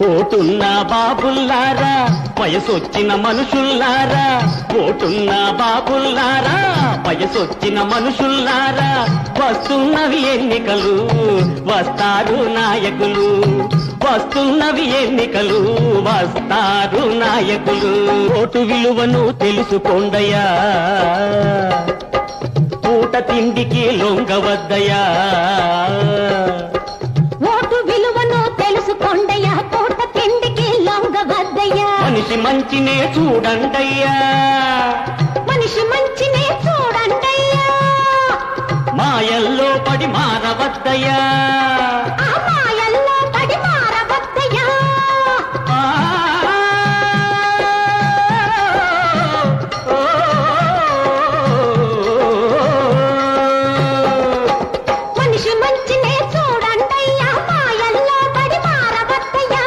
పోతున్న బాబుల్లారా వయసొచ్చిన మనుషుల్లారా పోతున్న బాబుల్లారా వయసొచ్చిన మనుషుల్లారా వస్తున్నవి ఎన్నికలు వస్తారు నాయకులు. వస్తున్నవి ఎన్నికలు వస్తారు నాయకులు. ఓటు విలువను తెలుసుకోండయా పూట తిండికి లొంగవద్దయా మనిషి మంచినే చూడండయ్యా. మనిషి మంచినే చూడండయ్యా. మాయల్లో పడి మారవద్దయ్యా.